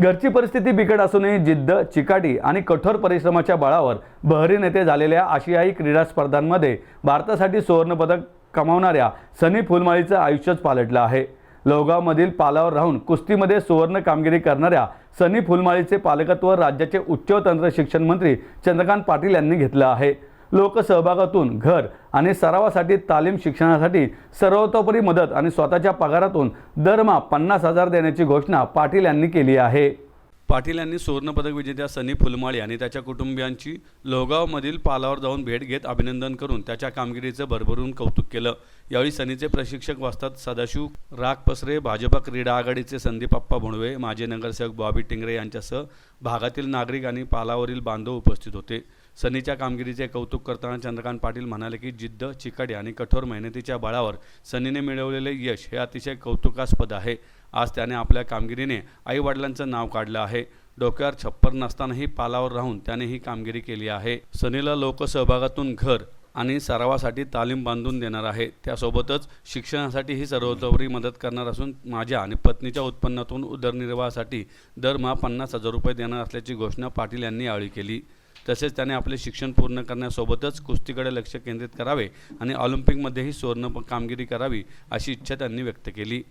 घरची परिस्थिती बिकट असूनही जिद्द चिकाटी आणि कठोर परिश्रमाच्या बळावर बहरीन येथे झालेल्या आशियाई क्रीडा स्पर्धांमध्ये भारतासाठी सुवर्णपदक कमावणाऱ्या सनी फुलमाळीचं आयुष्यच पालटलं आहे. लोहगावमधील पालावर राहून कुस्तीमध्ये सुवर्ण कामगिरी करणाऱ्या सनी फुलमाळीचे पालकत्व राज्याचे उच्च तंत्र शिक्षण मंत्री चंद्रकांत पाटील यांनी घेतलं आहे. लोकसहभागातून घर आणि सरावासाठी तालीम शिक्षणासाठी सर्वतोपरी मदत आणि स्वतःच्या पगारातून दरमहा पन्नास हजार देण्याची घोषणा पाटील यांनी केली आहे. पाटील यांनी सुवर्णपदक विजेत्या सनी फुलमाळी आणि त्याच्या कुटुंबियांची लोहगावमधील पालावर जाऊन भेट घेत अभिनंदन करून त्याच्या कामगिरीचं भरभरून कौतुक केलं. यावेळी सनीचे प्रशिक्षक वाचतात सदाशिव राग पसरे भाजपा क्रीडा आघाडीचे संदीप अप्पा भोंडवे माजी नगरसेवक बॉबी टिंगरे यांच्यासह भागातील नागरिक आणि पालावरील बांधव उपस्थित होते. सनीच्या कामगिरीचे कौतुक करताना चंद्रकांत पाटील म्हणाले की जिद्द चिकाटी आणि कठोर मेहनतीच्या बळावर सनीने मिळवलेले यश हे अतिशय कौतुकास्पद आहे. आज त्याने आपल्या कामगिरीने आईवडिलांचं नाव काढलं आहे. डोक्यावर छप्पर नसतानाही पालावर राहून त्याने ही कामगिरी केली आहे. सनीला लोकसहभागातून घर आणि सरावासाठी तालीम बांधून देणार आहे. त्यासोबतच शिक्षणासाठी ही सर्वतोपरी मदत करणार असून माझ्या आणि पत्नीच्या उत्पन्नातून उदरनिर्वाहासाठी दरमहा पन्नास हजार रुपये देणार असल्याची घोषणा पाटील यांनी यावेळी केली. तसेच त्याने आपले शिक्षण पूर्ण करण्यासोबतच कुस्तीकडे लक्ष केंद्रित करावे आणि ऑलिम्पिकमध्येही सुवर्ण कामगिरी करावी अशी इच्छा त्यांनी व्यक्त केली.